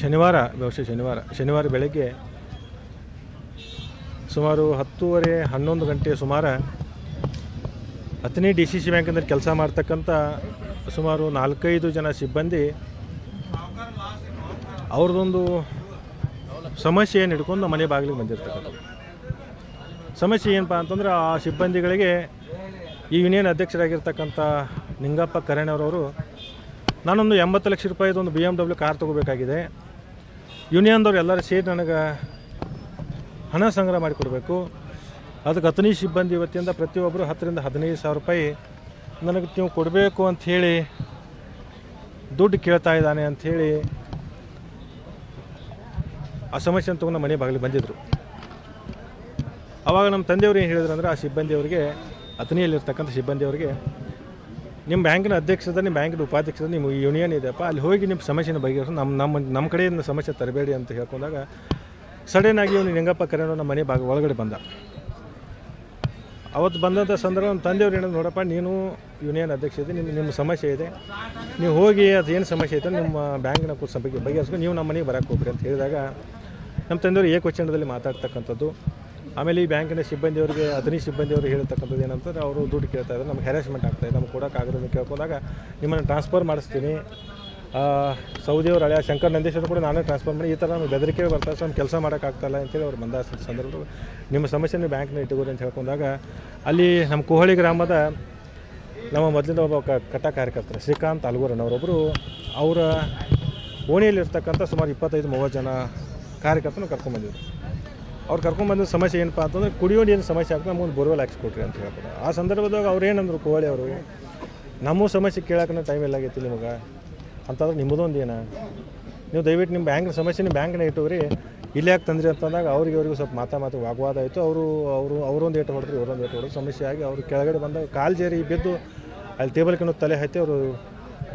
ಶನಿವಾರ, ಬಹುಶಃ ಶನಿವಾರ ಶನಿವಾರ ಬೆಳಗ್ಗೆ ಸುಮಾರು ಹತ್ತೂವರೆ ಹನ್ನೊಂದು ಗಂಟೆ ಸುಮಾರು ಹತ್ತನೇ ಡಿ ಸಿ ಸಿ ಬ್ಯಾಂಕಿನಲ್ಲಿ ಕೆಲಸ ಮಾಡ್ತಕ್ಕಂಥ ಸುಮಾರು ನಾಲ್ಕೈದು ಜನ ಸಿಬ್ಬಂದಿ ಅವ್ರದ್ದೊಂದು ಸಮಸ್ಯೆಯನ್ನು ಹಿಡ್ಕೊಂಡು ಮನೆ ಬಾಗಿಲಿಗೆ ಬಂದಿರ್ತಕ್ಕಂಥ ಸಮಸ್ಯೆ ಏನಪ್ಪ ಅಂತಂದ್ರೆ ಆ ಸಿಬ್ಬಂದಿಗಳಿಗೆ ಈ ಯೂನಿಯನ್ ಅಧ್ಯಕ್ಷರಾಗಿರ್ತಕ್ಕಂಥ ನಿಂಗಪ್ಪ ಕರಣವ್ರವರು ನಾನೊಂದು ಎಂಬತ್ತು ಲಕ್ಷ ರೂಪಾಯಿದು ಒಂದು ಬಿ ಎಂ ಡಬ್ಲ್ಯೂ ಕಾರ್ ತೊಗೋಬೇಕಾಗಿದೆ. ಯೂನಿಯನ್ದವ್ರು ಎಲ್ಲರೂ ಸೇರಿ ನನಗೆ ಹಣ ಸಂಗ್ರಹ ಮಾಡಿಕೊಡ್ಬೇಕು ಅದಕ್ಕೆ ಹತ್ತನೇ ಸಿಬ್ಬಂದಿ ವತಿಯಿಂದ ಪ್ರತಿಯೊಬ್ಬರು ಹತ್ತರಿಂದ ಹದಿನೈದು ಸಾವಿರ ರೂಪಾಯಿ ನನಗೆ ನೀವು ಕೊಡಬೇಕು ಅಂಥೇಳಿ ದುಡ್ಡು ಕೇಳ್ತಾ ಇದ್ದಾನೆ ಅಂಥೇಳಿ ಆ ಸಮಸ್ಯೆನ ತೊಗೊಂಡು ಮನೆ ಬಾಗಿಲು ಬಂದಿದ್ದರು ಆವಾಗ ನಮ್ಮ ತಂದೆಯವ್ರು ಏನು ಹೇಳಿದ್ರು ಅಂದರೆ ಆ ಸಿಬ್ಬಂದಿಯವರಿಗೆ ಅತನಿಯಲ್ಲಿರ್ತಕ್ಕಂಥ ಸಿಬ್ಬಂದಿಯವರಿಗೆ ನಿಮ್ಮ ಬ್ಯಾಂಕಿನ ಅಧ್ಯಕ್ಷತೆ, ನಿಮ್ಮ ಬ್ಯಾಂಕಿನ ಉಪಾಧ್ಯಕ್ಷದ ನಿಮ್ಮ ಯೂನಿಯನ್ ಇದೆಯಪ್ಪ, ಅಲ್ಲಿ ಹೋಗಿ ನಿಮ್ಮ ಸಮಸ್ಯೆನ ಬಗೆಹರಿಸು. ನಮ್ಮ ನಮ್ಮ ನಮ್ಮ ಕಡೆಯಿಂದ ಸಮಸ್ಯೆ ತರಬೇಡಿ ಅಂತ ಹೇಳ್ಕೊಂಡಾಗ ಸಡನ್ ಆಗಿ ಇವನು ನಿಂಗಪ್ಪ ಕರೆಯೋ ನಮ್ಮ ಮನೆ ಭಾಗ ಒಳಗಡೆ ಬಂದ. ಅವತ್ತು ಬಂದಂಥ ಸಂದರ್ಭ ನಮ್ಮ ತಂದೆಯವ್ರು ಏನೋ ನೋಡಪ್ಪ, ನೀನು ಯೂನಿಯನ್ ಅಧ್ಯಕ್ಷ ಇದೆ ನಿಮ್ಮ ನಿಮ್ಮ ಸಮಸ್ಯೆ ಇದೆ. ನೀವು ಹೋಗಿ ಅದು ಏನು ಸಮಸ್ಯೆ ಐತೆ ನಿಮ್ಮ ಬ್ಯಾಂಕಿನ ಬಗ್ಗೆ ಬಗೆಹರಿಸ್ಕೊಂಡು ನೀವು ನಮ್ಮ ಮನೆಗೆ ಬರೋಕೆ ಹೋಗ್ರಿ ಅಂತ ಹೇಳಿದಾಗ ನಮ್ಮ ತಂದೆಯವರು ಏಕವಚನದಲ್ಲಿ ಮಾತಾಡ್ತಕ್ಕಂಥದ್ದು. ಆಮೇಲೆ ಈ ಬ್ಯಾಂಕಿನ ಸಿಬ್ಬಂದಿಯವರಿಗೆ ಅದನಿ ಸಿಬ್ಬಂದಿಯವರು ಹೇಳ್ತಕ್ಕಂಥದ್ದು ಏನಂತಂದ್ರೆ ಅವರು ದುಡ್ಡು ಕೇಳ್ತಾ ಇದ್ದಾರೆ, ನಮ್ಗೆ ಹ್ಯಾರಾಸ್ಮೆಂಟ್ ಆಗ್ತಾಯಿದೆ ನಮ್ಗೆ ಕೊಡೋಕ್ಕಾಗೋದನ್ನು ಕೇಳ್ಕೊಂಡಾಗ ನಿಮ್ಮನ್ನು ಟ್ರಾನ್ಸ್ಫರ್ ಮಾಡಿಸ್ತೀನಿ. ಸೌದಿಯವ್ರ ಹಳೆಯ ಶಂಕರ್ ನಂದೇಶ್ವರ ಕೂಡ ನಾನೇ ಟ್ರಾನ್ಸ್ಫರ್ ಮಾಡಿ, ಈ ಥರ ನಮ್ಗೆ ಬೆದರಿಕೆ ಬರ್ತಾರೆ ಸೊ ಕೆಲಸ ಮಾಡೋಕ್ಕಾಗ್ತಾಯಿಲ್ಲ ಅಂತೇಳಿ ಅವ್ರು ಬಂದ ಸಂದರ್ಭದಲ್ಲಿ ನಿಮ್ಮ ಸಮಸ್ಯೆನ ಬ್ಯಾಂಕ್ನ ಅಂತ ಹೇಳ್ಕೊಂಡಾಗ ಅಲ್ಲಿ ನಮ್ಮ ಕೋಹಳಿ ಗ್ರಾಮದ ನಮ್ಮ ಮೊದಲಿಂದ ಒಬ್ಬ ಕಟ್ಟ ಕಾರ್ಯಕರ್ತರು ಶ್ರೀಕಾಂತ್ ಅಲ್ಗೂರನವರೊಬ್ಬರು ಅವರ ಓಣಿಯಲ್ಲಿರ್ತಕ್ಕಂಥ ಸುಮಾರು ಇಪ್ಪತ್ತೈದು, ಮೂವತ್ತು ಜನ ಕಾರ್ಯಕರ್ತನ ಕರ್ಕೊಂಬಂದಿದ್ರು ಅವ್ರು ಕರ್ಕೊಂಡ್ಬಂದ ಸಮಸ್ಯೆ ಏನಪ್ಪ ಅಂತಂದ್ರೆ ಕುಡಿಯೋ ನೀರಿನ ಸಮಸ್ಯೆ ಆಗ್ತದೆ ನಮಗೊಂದು ಬೋರ್ವೆಲ್ ಹಾಕ್ಸ್ಕೊಟ್ರಿ ಅಂತ ಹೇಳ್ತಾರೆ. ಆ ಸಂದರ್ಭದಾಗ ಅವ್ರು ಏನಂದ್ರು ಕೋಳಿ ಅವರು, ನಮ್ಮ ಸಮಸ್ಯೆ ಕೇಳೋಕೆ ಟೈಮ್ ಎಲ್ಲ ಆಗೈತಿ ನಿಮಗೆ. ಅಂತಂದ್ರೆ ನಿಮ್ಮದೊಂದು ಏನ? ನೀವು ದಯವಿಟ್ಟು ನಿಮ್ಮ ಬ್ಯಾಂಕ್ನ ನಿಮ್ಮ ಬ್ಯಾಂಕ್ನ ಇಟ್ಟುವ್ರಿ ಇಲ್ಲಿ ಯಾಕೆ ತಂದ್ರಿ ಅಂತಂದಾಗ ಅವ್ರಿಗೆ ಅವ್ರಿಗೂ ಸ್ವಲ್ಪ ಮಾತಾ ಮಾತು ವಾಗ್ವಾದ ಆಯಿತು. ಅವರು ಅವರು, ಅವರೊಂದು ಏಟು ಹೊಡೆದ್ರಿ ಇವರೊಂದು ಏಟು ಹೊಡೆದ್ರು ಸಮಸ್ಯೆ ಆಗಿ ಅವರು ಕೆಳಗಡೆ ಬಂದಾಗ ಕಾಲು ಜೇರಿ ಬಿದ್ದು ಅಲ್ಲಿ ಟೇಬಲ್ ಕಣ್ಣು ತಲೆ ಹತ್ತಿ ಅವರು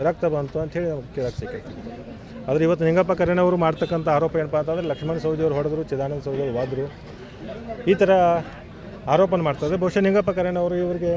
ರಕ್ತ ಬಂತು ಅಂತ ಹೇಳಿ ಕೇಳಕ್ಕೆ ಸಿಕ್ಕೈತಿ. ಆದರೆ ಇವತ್ತು ನಿಂಗಪ್ಪ ಕರೆನವರು ಮಾಡ್ತಕ್ಕಂಥ ಆರೋಪ ಏನಪ್ಪ ಅಂತಂದರೆ ಲಕ್ಷ್ಮಣ ಸೌದಿಯವರು ಹೊಡೆದ್ರು, ಚಿದಾನಂದ ಸೌದಿಯವರು ವಾದರು. ಈ ಥರ ಆರೋಪನ ಮಾಡ್ತಾರೆ ಬಹುಶಃ ನಿಂಗಪ್ಪ ಕರೆನವರು ಇವರಿಗೆ